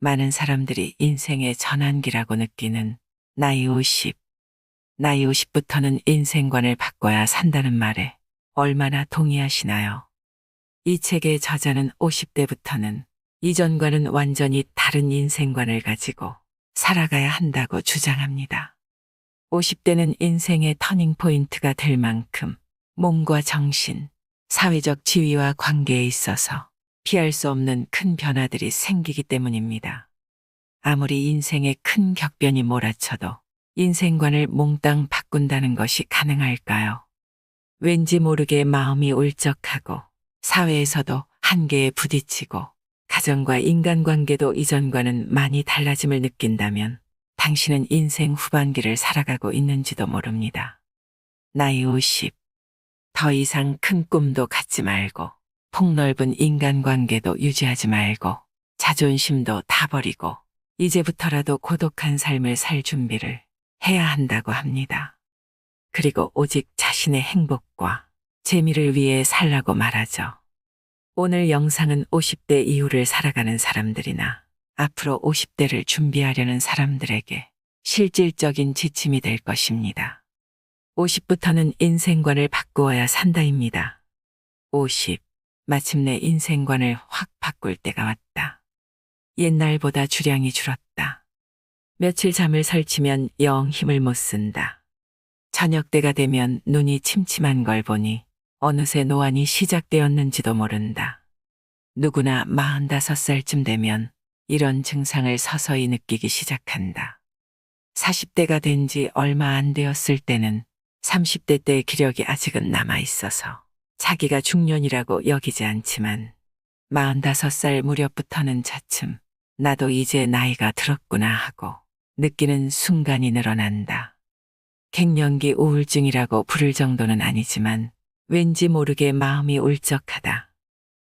많은 사람들이 인생의 전환기라고 느끼는 나이 50. 나이 50부터는 인생관을 바꿔야 산다는 말에 얼마나 동의하시나요? 이 책의 저자는 50대부터는 이전과는 완전히 다른 인생관을 가지고 살아가야 한다고 주장합니다. 50대는 인생의 터닝포인트가 될 만큼 몸과 정신, 사회적 지위와 관계에 있어서 피할 수 없는 큰 변화들이 생기기 때문입니다. 아무리 인생에 큰 격변이 몰아쳐도 인생관을 몽땅 바꾼다는 것이 가능할까요? 왠지 모르게 마음이 울적하고 사회에서도 한계에 부딪히고 가정과 인간관계도 이전과는 많이 달라짐을 느낀다면 당신은 인생 후반기를 살아가고 있는지도 모릅니다. 나이 50. 더 이상 큰 꿈도 갖지 말고 폭넓은 인간관계도 유지하지 말고 자존심도 다 버리고 이제부터라도 고독한 삶을 살 준비를 해야 한다고 합니다. 그리고 오직 자신의 행복과 재미를 위해 살라고 말하죠. 오늘 영상은 50대 이후를 살아가는 사람들이나 앞으로 50대를 준비하려는 사람들에게 실질적인 지침이 될 것입니다. 50부터는 인생관을 바꾸어야 산다입니다. 50. 마침내 인생관을 확 바꿀 때가 왔다. 옛날보다 주량이 줄었다. 며칠 잠을 설치면 영 힘을 못 쓴다. 저녁 때가 되면 눈이 침침한 걸 보니 어느새 노안이 시작되었는지도 모른다. 누구나 45살쯤 되면 이런 증상을 서서히 느끼기 시작한다. 40대가 된 지 얼마 안 되었을 때는 30대 때의 기력이 아직은 남아 있어서 자기가 중년이라고 여기지 않지만 45살 무렵부터는 차츰 나도 이제 나이가 들었구나 하고 느끼는 순간이 늘어난다. 갱년기 우울증이라고 부를 정도는 아니지만 왠지 모르게 마음이 울적하다.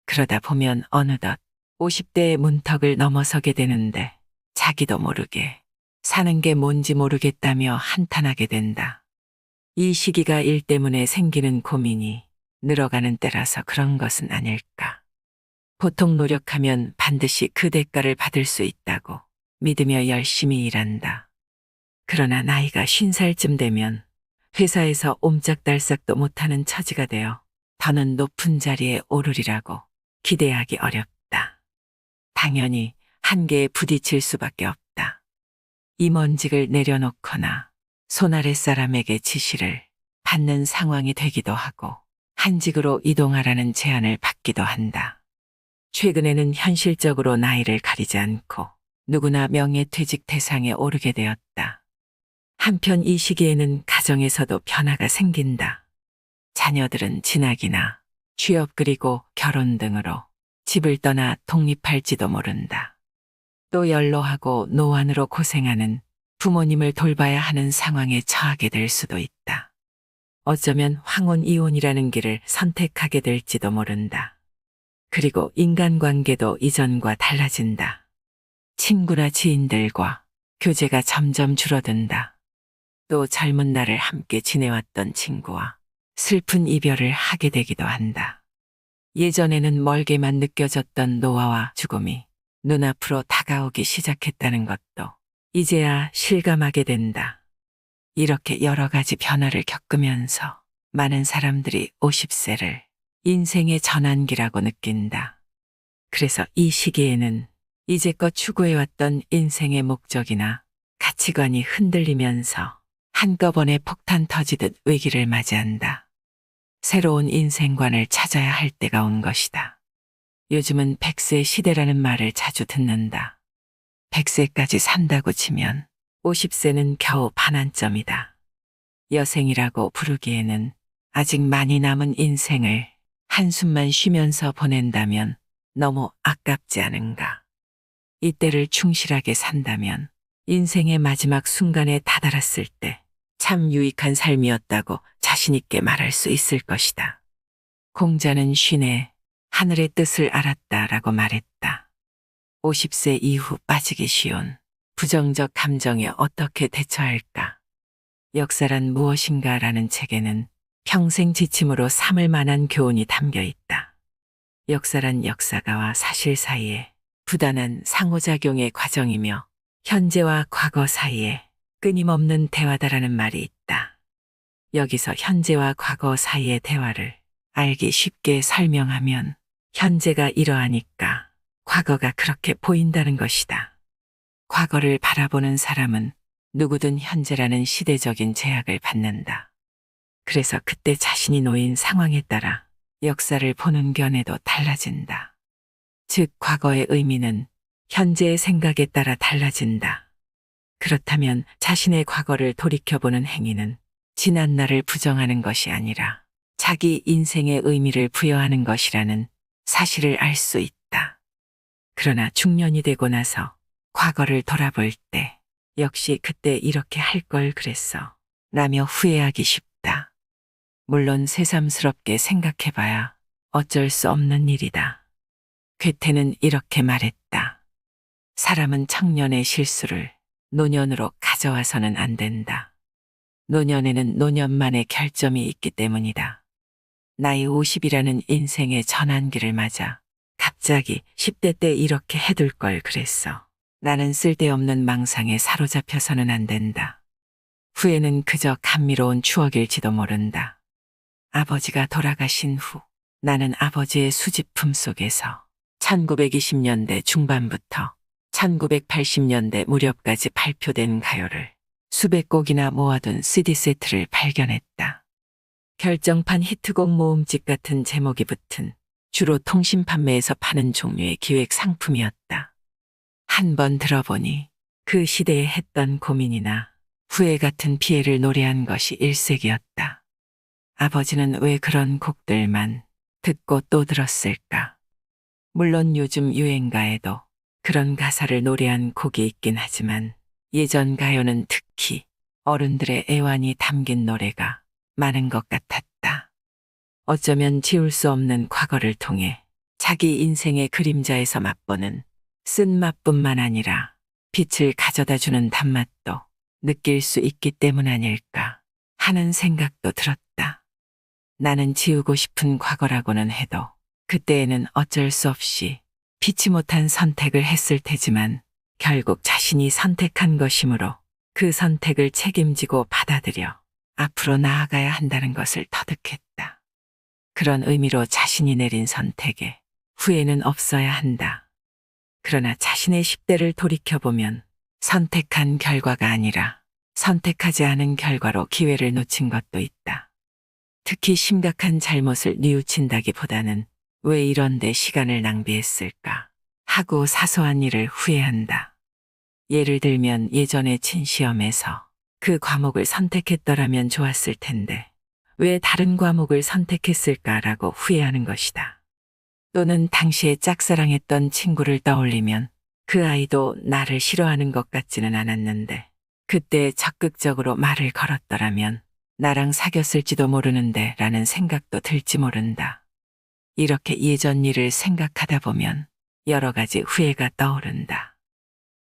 그러다 보면 어느덧 50대의 문턱을 넘어서게 되는데 자기도 모르게 사는 게 뭔지 모르겠다며 한탄하게 된다. 이 시기가 일 때문에 생기는 고민이 늘어가는 때라서 그런 것은 아닐까. 보통 노력하면 반드시 그 대가를 받을 수 있다고 믿으며 열심히 일한다. 그러나 나이가 쉰 살쯤 되면 회사에서 옴짝달싹도 못하는 처지가 되어 더는 높은 자리에 오르리라고 기대하기 어렵다. 당연히 한계에 부딪힐 수밖에 없다. 임원직을 내려놓거나 손아래 사람에게 지시를 받는 상황이 되기도 하고 한직으로 이동하라는 제안을 받기도 한다. 최근에는 현실적으로 나이를 가리지 않고 누구나 명예퇴직 대상에 오르게 되었다. 한편 이 시기에는 가정에서도 변화가 생긴다. 자녀들은 진학이나 취업 그리고 결혼 등으로 집을 떠나 독립할지도 모른다. 또 연로하고 노안으로 고생하는 부모님을 돌봐야 하는 상황에 처하게 될 수도 있다. 어쩌면 황혼 이혼이라는 길을 선택하게 될지도 모른다. 그리고 인간관계도 이전과 달라진다. 친구나 지인들과 교제가 점점 줄어든다. 또 젊은 날을 함께 지내왔던 친구와 슬픈 이별을 하게 되기도 한다. 예전에는 멀게만 느껴졌던 노화와 죽음이 눈앞으로 다가오기 시작했다는 것도 이제야 실감하게 된다. 이렇게 여러 가지 변화를 겪으면서 많은 사람들이 50세를 인생의 전환기라고 느낀다. 그래서 이 시기에는 이제껏 추구해왔던 인생의 목적이나 가치관이 흔들리면서 한꺼번에 폭탄 터지듯 위기를 맞이한다. 새로운 인생관을 찾아야 할 때가 온 것이다. 요즘은 100세 시대라는 말을 자주 듣는다. 100세까지 산다고 치면 50세는 겨우 반환점이다. 여생이라고 부르기에는 아직 많이 남은 인생을 한숨만 쉬면서 보낸다면 너무 아깝지 않은가. 이때를 충실하게 산다면 인생의 마지막 순간에 다다랐을 때 참 유익한 삶이었다고 자신있게 말할 수 있을 것이다. 공자는 쉰에 하늘의 뜻을 알았다라고 말했다. 50세 이후 빠지기 쉬운 부정적 감정에 어떻게 대처할까? 역사란 무엇인가라는 책에는 평생 지침으로 삼을 만한 교훈이 담겨 있다. 역사란 역사가와 사실 사이에 부단한 상호작용의 과정이며 현재와 과거 사이에 끊임없는 대화다라는 말이 있다. 여기서 현재와 과거 사이의 대화를 알기 쉽게 설명하면 현재가 이러하니까 과거가 그렇게 보인다는 것이다. 과거를 바라보는 사람은 누구든 현재라는 시대적인 제약을 받는다. 그래서 그때 자신이 놓인 상황에 따라 역사를 보는 견해도 달라진다. 즉, 과거의 의미는 현재의 생각에 따라 달라진다. 그렇다면 자신의 과거를 돌이켜보는 행위는 지난 날을 부정하는 것이 아니라 자기 인생의 의미를 부여하는 것이라는 사실을 알 수 있다. 그러나 중년이 되고 나서 과거를 돌아볼 때 역시 그때 이렇게 할 걸 그랬어. 라며 후회하기 쉽다. 물론 새삼스럽게 생각해봐야 어쩔 수 없는 일이다. 괴테는 이렇게 말했다. 사람은 청년의 실수를 노년으로 가져와서는 안 된다. 노년에는 노년만의 결점이 있기 때문이다. 나이 50이라는 인생의 전환기를 맞아 갑자기 10대 때 이렇게 해둘 걸 그랬어. 나는 쓸데없는 망상에 사로잡혀서는 안 된다. 후회는 그저 감미로운 추억일지도 모른다. 아버지가 돌아가신 후 나는 아버지의 수집품 속에서 1920년대 중반부터 1980년대 무렵까지 발표된 가요를 수백 곡이나 모아둔 CD 세트를 발견했다. 결정판 히트곡 모음집 같은 제목이 붙은 주로 통신 판매에서 파는 종류의 기획 상품이었다. 한 번 들어보니 그 시대에 했던 고민이나 후회 같은 피해를 노래한 것이 일색이었다. 아버지는 왜 그런 곡들만 듣고 또 들었을까? 물론 요즘 유행가에도 그런 가사를 노래한 곡이 있긴 하지만 예전 가요는 특히 어른들의 애환이 담긴 노래가 많은 것 같았다. 어쩌면 지울 수 없는 과거를 통해 자기 인생의 그림자에서 맛보는 쓴맛뿐만 아니라 빛을 가져다 주는 단맛도 느낄 수 있기 때문 아닐까 하는 생각도 들었다. 나는 지우고 싶은 과거라고는 해도 그때에는 어쩔 수 없이 피치 못한 선택을 했을 테지만 결국 자신이 선택한 것이므로 그 선택을 책임지고 받아들여 앞으로 나아가야 한다는 것을 터득했다. 그런 의미로 자신이 내린 선택에 후회는 없어야 한다. 그러나 자신의 10대를 돌이켜보면 선택한 결과가 아니라 선택하지 않은 결과로 기회를 놓친 것도 있다. 특히 심각한 잘못을 뉘우친다기보다는 왜 이런데 시간을 낭비했을까 하고 사소한 일을 후회한다. 예를 들면 예전에 친 시험에서 그 과목을 선택했더라면 좋았을 텐데 왜 다른 과목을 선택했을까라고 후회하는 것이다. 또는 당시에 짝사랑했던 친구를 떠올리면 그 아이도 나를 싫어하는 것 같지는 않았는데 그때 적극적으로 말을 걸었더라면 나랑 사귀었을지도 모르는데 라는 생각도 들지 모른다. 이렇게 예전 일을 생각하다 보면 여러 가지 후회가 떠오른다.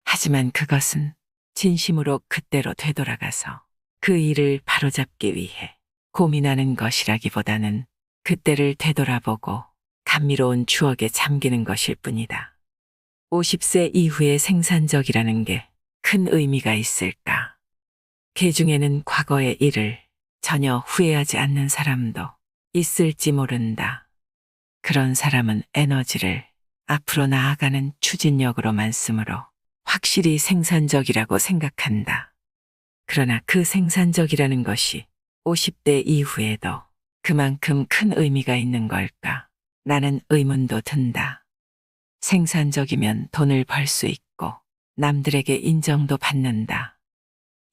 하지만 그것은 진심으로 그때로 되돌아가서 그 일을 바로잡기 위해 고민하는 것이라기보다는 그때를 되돌아보고 감미로운 추억에 잠기는 것일 뿐이다. 50세 이후의 생산적이라는 게 큰 의미가 있을까? 개 중에는 과거의 일을 전혀 후회하지 않는 사람도 있을지 모른다. 그런 사람은 에너지를 앞으로 나아가는 추진력으로만 쓰므로 확실히 생산적이라고 생각한다. 그러나 그 생산적이라는 것이 50대 이후에도 그만큼 큰 의미가 있는 걸까? 나는 의문도 든다. 생산적이면 돈을 벌 수 있고 남들에게 인정도 받는다.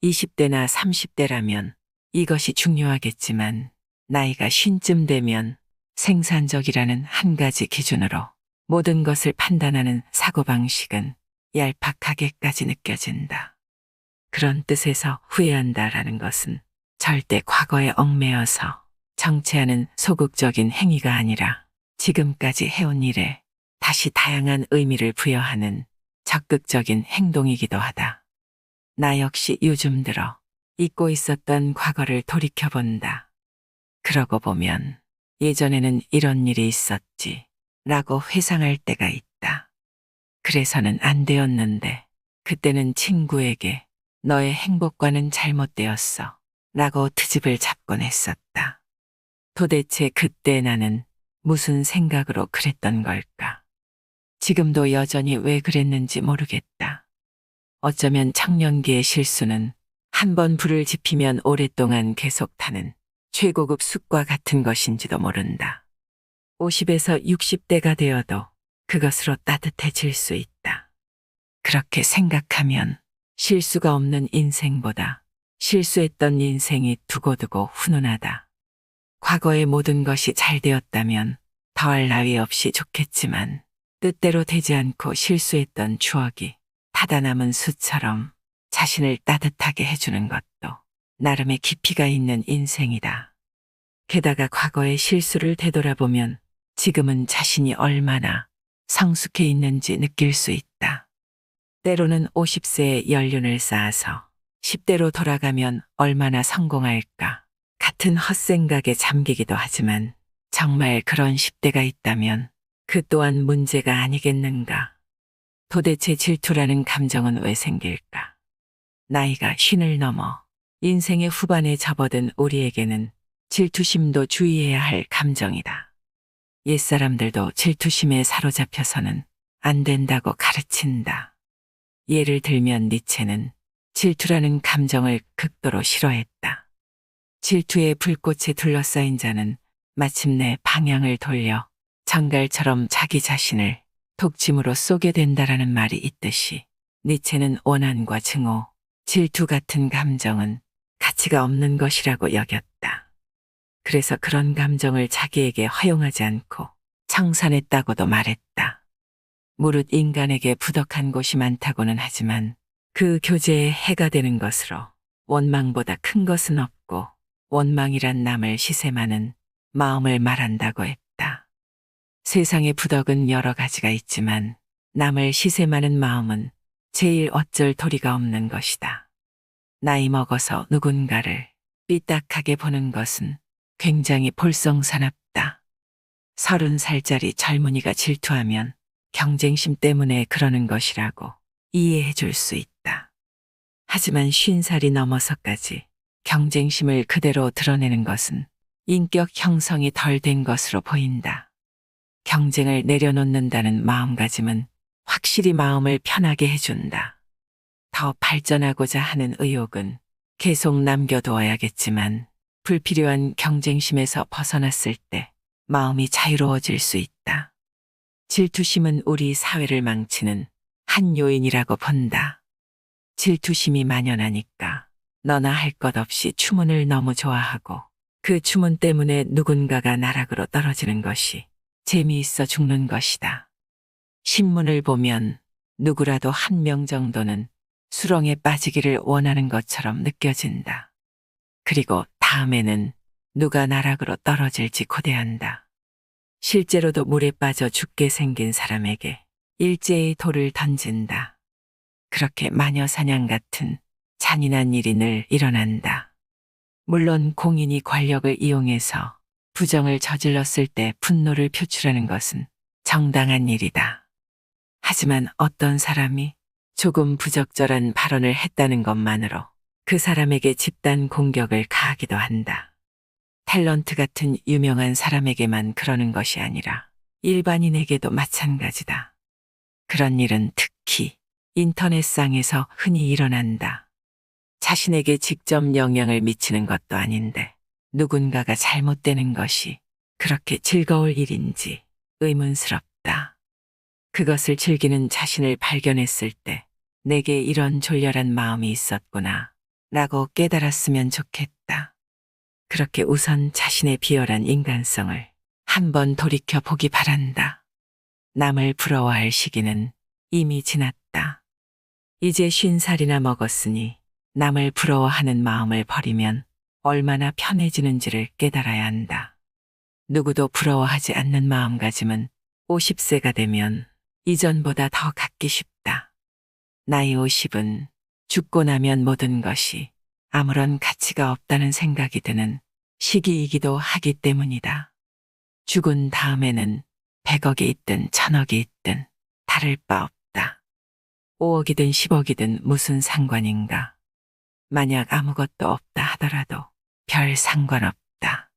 20대나 30대라면 이것이 중요하겠지만 나이가 쉰쯤 되면 생산적이라는 한 가지 기준으로 모든 것을 판단하는 사고방식은 얄팍하게까지 느껴진다. 그런 뜻에서 후회한다라는 것은 절대 과거에 얽매여서 정체하는 소극적인 행위가 아니라 지금까지 해온 일에 다시 다양한 의미를 부여하는 적극적인 행동이기도 하다. 나 역시 요즘 들어 잊고 있었던 과거를 돌이켜본다. 그러고 보면 예전에는 이런 일이 있었지 라고 회상할 때가 있다. 그래서는 안 되었는데 그때는 친구에게 너의 행복과는 잘못되었어 라고 트집을 잡곤 했었다. 도대체 그때 나는 무슨 생각으로 그랬던 걸까? 지금도 여전히 왜 그랬는지 모르겠다. 어쩌면 청년기의 실수는 한 번 불을 지피면 오랫동안 계속 타는 최고급 숲과 같은 것인지도 모른다. 50에서 60대가 되어도 그것으로 따뜻해질 수 있다. 그렇게 생각하면 실수가 없는 인생보다 실수했던 인생이 두고두고 훈훈하다. 과거의 모든 것이 잘 되었다면 더할 나위 없이 좋겠지만 뜻대로 되지 않고 실수했던 추억이 타다 남은 수처럼 자신을 따뜻하게 해주는 것도 나름의 깊이가 있는 인생이다. 게다가 과거의 실수를 되돌아보면 지금은 자신이 얼마나 성숙해 있는지 느낄 수 있다. 때로는 50세에 연륜을 쌓아서 10대로 돌아가면 얼마나 성공할까 같은 헛생각에 잠기기도 하지만 정말 그런 10대가 있다면 그 또한 문제가 아니겠는가. 도대체 질투라는 감정은 왜 생길까? 나이가 쉰을 넘어 인생의 후반에 접어든 우리에게는 질투심도 주의해야 할 감정이다. 옛사람들도 질투심에 사로잡혀서는 안 된다고 가르친다. 예를 들면 니체는 질투라는 감정을 극도로 싫어했다. 질투의 불꽃에 둘러싸인 자는 마침내 방향을 돌려 정갈처럼 자기 자신을 독침으로 쏘게 된다라는 말이 있듯이 니체는 원한과 증오, 질투 같은 감정은 가치가 없는 것이라고 여겼다. 그래서 그런 감정을 자기에게 허용하지 않고 청산했다고도 말했다. 무릇 인간에게 부덕한 곳이 많다고는 하지만 그 교제에 해가 되는 것으로 원망보다 큰 것은 없고 원망이란 남을 시샘하는 마음을 말한다고 했다. 세상의 부덕은 여러 가지가 있지만 남을 시샘하는 마음은 제일 어쩔 도리가 없는 것이다. 나이 먹어서 누군가를 삐딱하게 보는 것은 굉장히 볼썽사납다. 서른 살짜리 젊은이가 질투하면 경쟁심 때문에 그러는 것이라고 이해해 줄 수 있다. 하지만 쉰 살이 넘어서까지 경쟁심을 그대로 드러내는 것은 인격 형성이 덜 된 것으로 보인다. 경쟁을 내려놓는다는 마음가짐은 확실히 마음을 편하게 해준다. 더 발전하고자 하는 의욕은 계속 남겨두어야겠지만 불필요한 경쟁심에서 벗어났을 때 마음이 자유로워질 수 있다. 질투심은 우리 사회를 망치는 한 요인이라고 본다. 질투심이 만연하니까 너나 할 것 없이 추문을 너무 좋아하고 그 추문 때문에 누군가가 나락으로 떨어지는 것이 재미있어 죽는 것이다. 신문을 보면 누구라도 한 명 정도는 수렁에 빠지기를 원하는 것처럼 느껴진다. 그리고 다음에는 누가 나락으로 떨어질지 고대한다. 실제로도 물에 빠져 죽게 생긴 사람에게 일제히 돌을 던진다. 그렇게 마녀 사냥 같은 잔인한 일이 늘 일어난다. 물론 공인이 권력을 이용해서 부정을 저질렀을 때 분노를 표출하는 것은 정당한 일이다. 하지만 어떤 사람이 조금 부적절한 발언을 했다는 것만으로 그 사람에게 집단 공격을 가하기도 한다. 탤런트 같은 유명한 사람에게만 그러는 것이 아니라 일반인에게도 마찬가지다. 그런 일은 특히 인터넷상에서 흔히 일어난다. 자신에게 직접 영향을 미치는 것도 아닌데 누군가가 잘못되는 것이 그렇게 즐거울 일인지 의문스럽다. 그것을 즐기는 자신을 발견했을 때 내게 이런 졸렬한 마음이 있었구나 라고 깨달았으면 좋겠다. 그렇게 우선 자신의 비열한 인간성을 한번 돌이켜 보기 바란다. 남을 부러워할 시기는 이미 지났다. 이제 쉰 살이나 먹었으니 남을 부러워하는 마음을 버리면 얼마나 편해지는지를 깨달아야 한다. 누구도 부러워하지 않는 마음가짐은 50세가 되면 이전보다 더 갖기 쉽다. 나이 50은 죽고 나면 모든 것이 아무런 가치가 없다는 생각이 드는 시기이기도 하기 때문이다. 죽은 다음에는 100억이 있든 천억이 있든 다를 바 없다. 5억이든 10억이든 무슨 상관인가. 만약 아무것도 없다 하더라도 별 상관없다.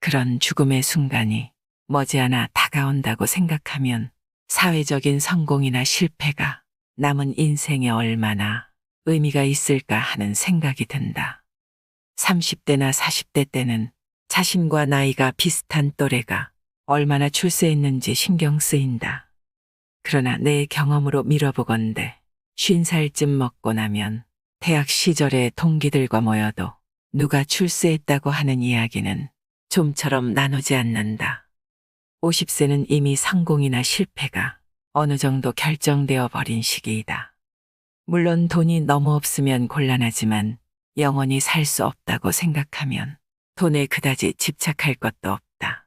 그런 죽음의 순간이 머지않아 다가온다고 생각하면 사회적인 성공이나 실패가 남은 인생에 얼마나 의미가 있을까 하는 생각이 든다. 30대나 40대 때는 자신과 나이가 비슷한 또래가 얼마나 출세했는지 신경 쓰인다. 그러나 내 경험으로 밀어보건대 50살쯤 먹고 나면 대학 시절의 동기들과 모여도 누가 출세했다고 하는 이야기는 좀처럼 나누지 않는다. 50세는 이미 성공이나 실패가 어느 정도 결정되어 버린 시기이다. 물론 돈이 너무 없으면 곤란하지만 영원히 살 수 없다고 생각하면 돈에 그다지 집착할 것도 없다.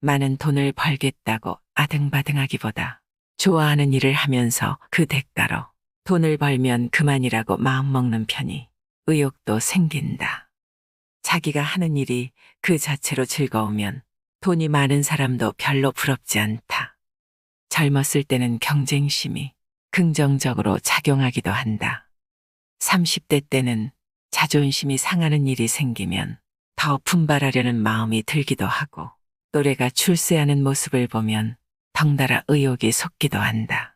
많은 돈을 벌겠다고 아등바등하기보다 좋아하는 일을 하면서 그 대가로 돈을 벌면 그만이라고 마음먹는 편이 의욕도 생긴다. 자기가 하는 일이 그 자체로 즐거우면 돈이 많은 사람도 별로 부럽지 않다. 젊었을 때는 경쟁심이 긍정적으로 작용하기도 한다. 30대 때는 자존심이 상하는 일이 생기면 더 분발하려는 마음이 들기도 하고 또래가 출세하는 모습을 보면 덩달아 의욕이 솟기도 한다.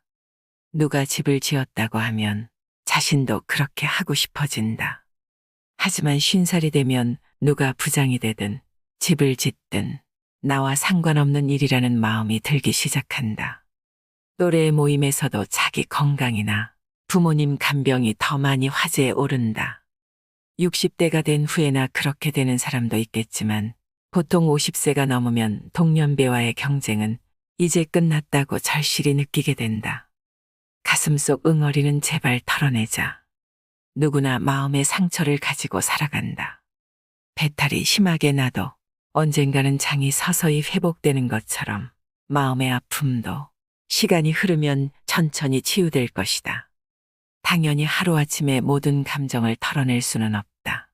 누가 집을 지었다고 하면 자신도 그렇게 하고 싶어진다. 하지만 쉰살이 되면 누가 부장이 되든 집을 짓든 나와 상관없는 일이라는 마음이 들기 시작한다. 또래 모임에서도 자기 건강이나 부모님 간병이 더 많이 화제에 오른다. 60대가 된 후에나 그렇게 되는 사람도 있겠지만 보통 50세가 넘으면 동년배와의 경쟁은 이제 끝났다고 절실히 느끼게 된다. 가슴 속 응어리는 제발 털어내자. 누구나 마음의 상처를 가지고 살아간다. 배탈이 심하게 나도 언젠가는 장이 서서히 회복되는 것처럼 마음의 아픔도 시간이 흐르면 천천히 치유될 것이다. 당연히 하루아침에 모든 감정을 털어낼 수는 없다.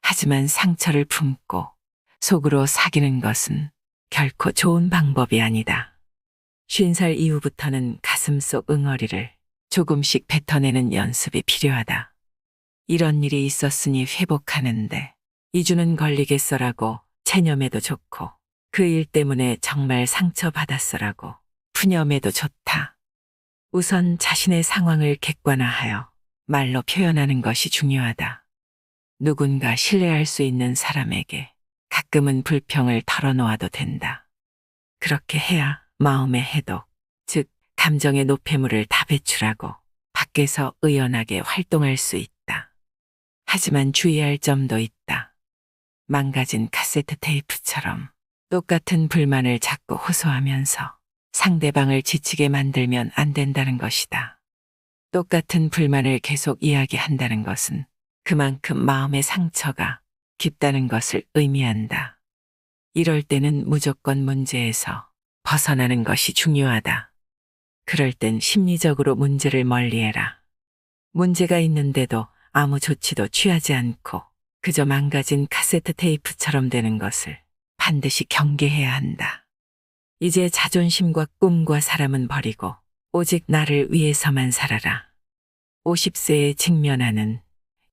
하지만 상처를 품고 속으로 사귀는 것은 결코 좋은 방법이 아니다. 쉰살 이후부터는 가슴 속 응어리를 조금씩 뱉어내는 연습이 필요하다. 이런 일이 있었으니 회복하는데 2주는 걸리겠어라고 체념해도 좋고 그 일 때문에 정말 상처받았어라고 푸념해도 좋다. 우선 자신의 상황을 객관화하여 말로 표현하는 것이 중요하다. 누군가 신뢰할 수 있는 사람에게 가끔은 불평을 털어놓아도 된다. 그렇게 해야 마음의 해독, 즉 감정의 노폐물을 다 배출하고 밖에서 의연하게 활동할 수 있다. 하지만 주의할 점도 있다. 망가진 카세트 테이프처럼 똑같은 불만을 자꾸 호소하면서 상대방을 지치게 만들면 안 된다는 것이다. 똑같은 불만을 계속 이야기한다는 것은 그만큼 마음의 상처가 깊다는 것을 의미한다. 이럴 때는 무조건 문제에서 벗어나는 것이 중요하다. 그럴 땐 심리적으로 문제를 멀리해라. 문제가 있는데도 아무 조치도 취하지 않고 그저 망가진 카세트 테이프처럼 되는 것을 반드시 경계해야 한다. 이제 자존심과 꿈과 사람은 버리고 오직 나를 위해서만 살아라. 50세에 직면하는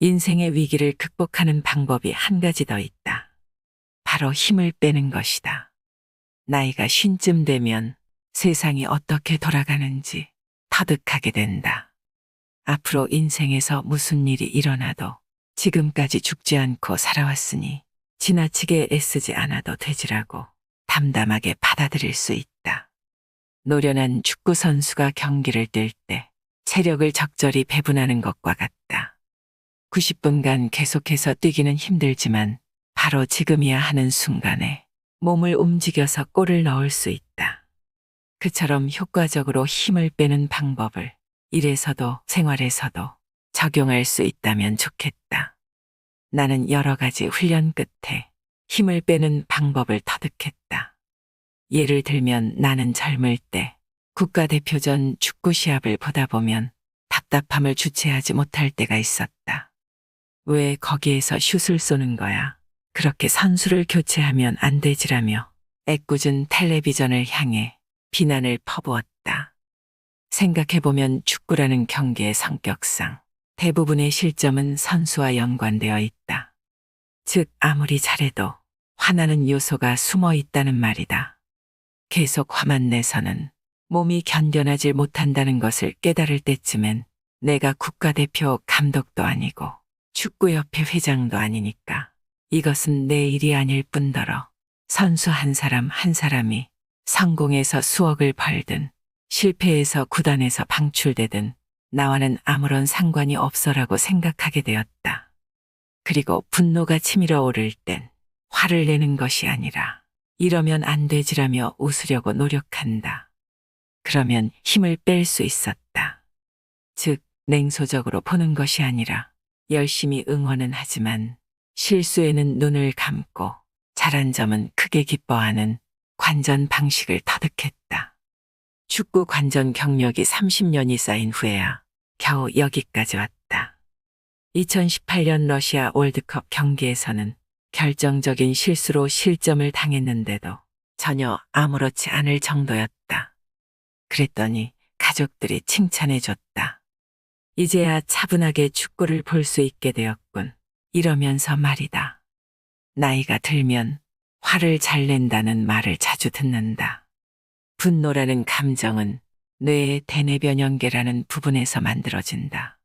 인생의 위기를 극복하는 방법이 한 가지 더 있다. 바로 힘을 빼는 것이다. 나이가 쉰쯤 되면 세상이 어떻게 돌아가는지 터득하게 된다. 앞으로 인생에서 무슨 일이 일어나도 지금까지 죽지 않고 살아왔으니 지나치게 애쓰지 않아도 되지라고 담담하게 받아들일 수 있다. 노련한 축구 선수가 경기를 뛸 때 체력을 적절히 배분하는 것과 같다. 90분간 계속해서 뛰기는 힘들지만 바로 지금이야 하는 순간에 몸을 움직여서 골을 넣을 수 있다. 그처럼 효과적으로 힘을 빼는 방법을 일에서도 생활에서도 적용할 수 있다면 좋겠다. 나는 여러 가지 훈련 끝에 힘을 빼는 방법을 터득했다. 예를 들면 나는 젊을 때 국가대표전 축구 시합을 보다 보면 답답함을 주체하지 못할 때가 있었다. 왜 거기에서 슛을 쏘는 거야? 그렇게 선수를 교체하면 안 되지라며 애꿎은 텔레비전을 향해 비난을 퍼부었다. 생각해보면 축구라는 경기의 성격상 대부분의 실점은 선수와 연관되어 있다. 즉, 아무리 잘해도 화나는 요소가 숨어 있다는 말이다. 계속 화만 내서는 몸이 견뎌나질 못한다는 것을 깨달을 때쯤엔 내가 국가대표 감독도 아니고 축구협회 회장도 아니니까 이것은 내 일이 아닐 뿐더러 선수 한 사람 한 사람이 성공해서 수억을 벌든 실패해서 구단에서 방출되든 나와는 아무런 상관이 없어라고 생각하게 되었다. 그리고 분노가 치밀어 오를 땐 화를 내는 것이 아니라 이러면 안 되지라며 웃으려고 노력한다. 그러면 힘을 뺄 수 있었다. 즉, 냉소적으로 보는 것이 아니라 열심히 응원은 하지만 실수에는 눈을 감고 잘한 점은 크게 기뻐하는 관전 방식을 터득했다. 축구 관전 경력이 30년이 쌓인 후에야 겨우 여기까지 왔다. 2018년 러시아 월드컵 경기에서는 결정적인 실수로 실점을 당했는데도 전혀 아무렇지 않을 정도였다. 그랬더니 가족들이 칭찬해 줬다. 이제야 차분하게 축구를 볼 수 있게 되었군. 이러면서 말이다. 나이가 들면 화를 잘 낸다는 말을 자주 듣는다. 분노라는 감정은 뇌의 대뇌변연계라는 부분에서 만들어진다.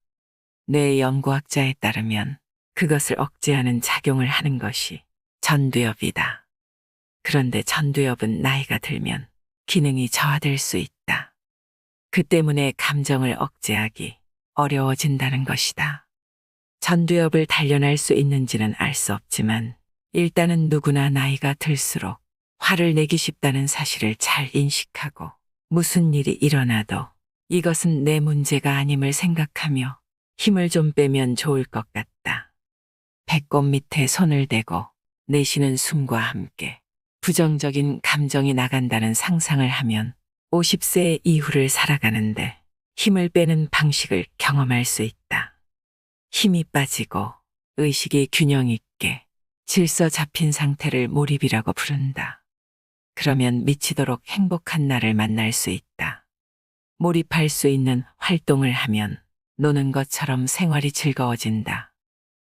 뇌 연구학자에 따르면 그것을 억제하는 작용을 하는 것이 전두엽이다. 그런데 전두엽은 나이가 들면 기능이 저하될 수 있다. 그 때문에 감정을 억제하기 어려워진다는 것이다. 전두엽을 단련할 수 있는지는 알 수 없지만 일단은 누구나 나이가 들수록 화를 내기 쉽다는 사실을 잘 인식하고 무슨 일이 일어나도 이것은 내 문제가 아님을 생각하며 힘을 좀 빼면 좋을 것 같다. 배꼽 밑에 손을 대고 내쉬는 숨과 함께 부정적인 감정이 나간다는 상상을 하면 50세 이후를 살아가는데 힘을 빼는 방식을 경험할 수 있다. 힘이 빠지고 의식이 균형 있게 질서 잡힌 상태를 몰입이라고 부른다. 그러면 미치도록 행복한 날을 만날 수 있다. 몰입할 수 있는 활동을 하면 노는 것처럼 생활이 즐거워진다.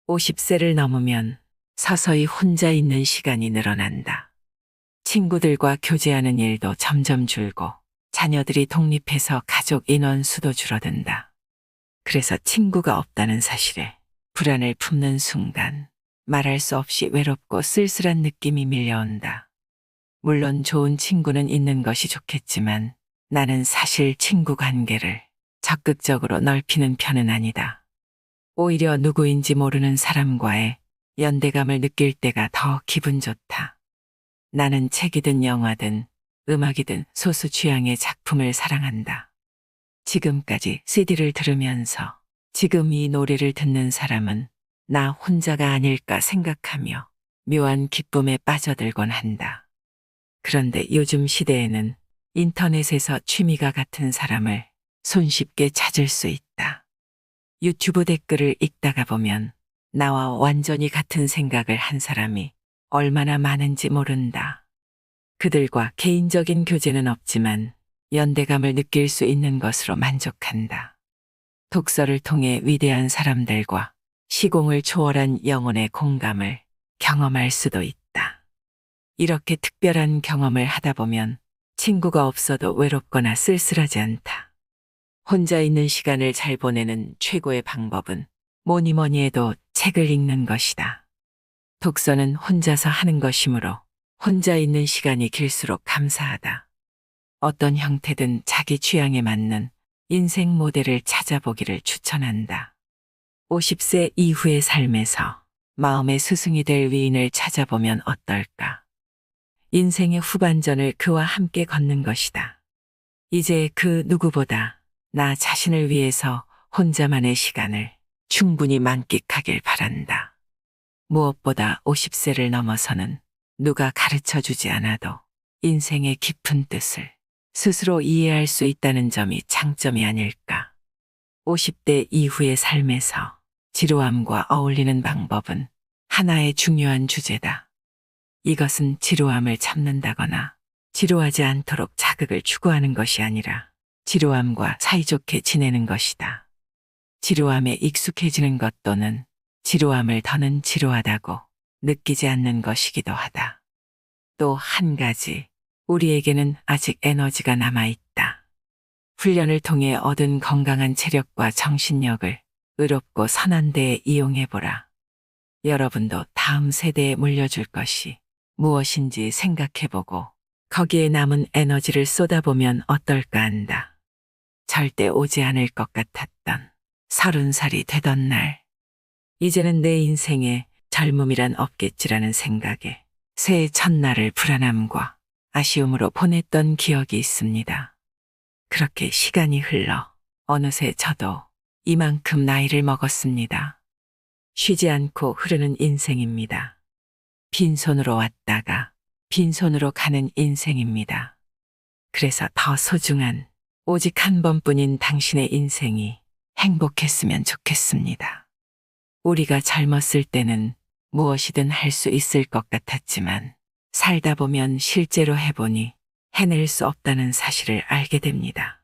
50세를 넘으면 서서히 혼자 있는 시간이 늘어난다. 친구들과 교제하는 일도 점점 줄고 자녀들이 독립해서 가족 인원 수도 줄어든다. 그래서 친구가 없다는 사실에 불안을 품는 순간 말할 수 없이 외롭고 쓸쓸한 느낌이 밀려온다. 물론 좋은 친구는 있는 것이 좋겠지만 나는 사실 친구 관계를 적극적으로 넓히는 편은 아니다. 오히려 누구인지 모르는 사람과의 연대감을 느낄 때가 더 기분 좋다. 나는 책이든 영화든 음악이든 소수 취향의 작품을 사랑한다. 지금까지 CD를 들으면서 지금 이 노래를 듣는 사람은 나 혼자가 아닐까 생각하며 묘한 기쁨에 빠져들곤 한다. 그런데 요즘 시대에는 인터넷에서 취미가 같은 사람을 손쉽게 찾을 수 있다. 유튜브 댓글을 읽다가 보면 나와 완전히 같은 생각을 한 사람이 얼마나 많은지 모른다. 그들과 개인적인 교제는 없지만 연대감을 느낄 수 있는 것으로 만족한다. 독서를 통해 위대한 사람들과 시공을 초월한 영혼의 공감을 경험할 수도 있다. 이렇게 특별한 경험을 하다 보면 친구가 없어도 외롭거나 쓸쓸하지 않다. 혼자 있는 시간을 잘 보내는 최고의 방법은 뭐니 뭐니 해도 책을 읽는 것이다. 독서는 혼자서 하는 것이므로 혼자 있는 시간이 길수록 감사하다. 어떤 형태든 자기 취향에 맞는 인생 모델을 찾아보기를 추천한다. 50세 이후의 삶에서 마음의 스승이 될 위인을 찾아보면 어떨까? 인생의 후반전을 그와 함께 걷는 것이다. 이제 그 누구보다 나 자신을 위해서 혼자만의 시간을 충분히 만끽하길 바란다. 무엇보다 50세를 넘어서는 누가 가르쳐 주지 않아도 인생의 깊은 뜻을 스스로 이해할 수 있다는 점이 장점이 아닐까. 50대 이후의 삶에서 지루함과 어울리는 방법은 하나의 중요한 주제다. 이것은 지루함을 참는다거나 지루하지 않도록 자극을 추구하는 것이 아니라 지루함과 사이좋게 지내는 것이다. 지루함에 익숙해지는 것 또는 지루함을 더는 지루하다고 느끼지 않는 것이기도 하다. 또 한 가지, 우리에게는 아직 에너지가 남아있다. 훈련을 통해 얻은 건강한 체력과 정신력을 의롭고 선한 데에 이용해보라. 여러분도 다음 세대에 물려줄 것이 무엇인지 생각해보고 거기에 남은 에너지를 쏟아보면 어떨까 한다. 절대 오지 않을 것 같았던 서른 살이 되던 날. 이제는 내 인생에 젊음이란 없겠지라는 생각에 새해 첫날을 불안함과 아쉬움으로 보냈던 기억이 있습니다. 그렇게 시간이 흘러 어느새 저도 이만큼 나이를 먹었습니다. 쉬지 않고 흐르는 인생입니다. 빈손으로 왔다가 빈손으로 가는 인생입니다. 그래서 더 소중한 오직 한 번뿐인 당신의 인생이 행복했으면 좋겠습니다. 우리가 젊었을 때는 무엇이든 할 수 있을 것 같았지만 살다 보면 실제로 해보니 해낼 수 없다는 사실을 알게 됩니다.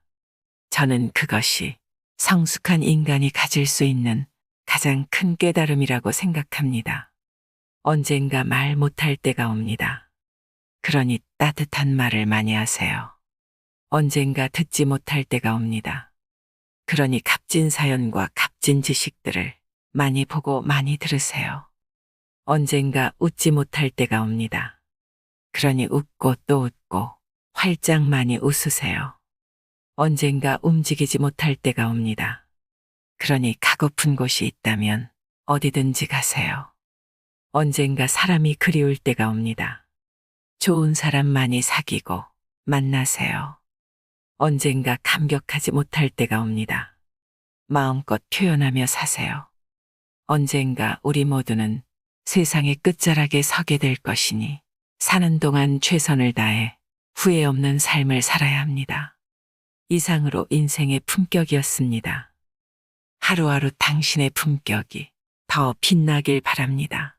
저는 그것이 성숙한 인간이 가질 수 있는 가장 큰 깨달음이라고 생각합니다. 언젠가 말 못할 때가 옵니다. 그러니 따뜻한 말을 많이 하세요. 언젠가 듣지 못할 때가 옵니다. 그러니 값진 사연과 값진 지식들을 많이 보고 많이 들으세요. 언젠가 웃지 못할 때가 옵니다. 그러니 웃고 또 웃고 활짝 많이 웃으세요. 언젠가 움직이지 못할 때가 옵니다. 그러니 가고픈 곳이 있다면 어디든지 가세요. 언젠가 사람이 그리울 때가 옵니다. 좋은 사람 많이 사귀고 만나세요. 언젠가 감격하지 못할 때가 옵니다. 마음껏 표현하며 사세요. 언젠가 우리 모두는 세상의 끝자락에 서게 될 것이니 사는 동안 최선을 다해 후회 없는 삶을 살아야 합니다. 이상으로 인생의 품격이었습니다. 하루하루 당신의 품격이 더 빛나길 바랍니다.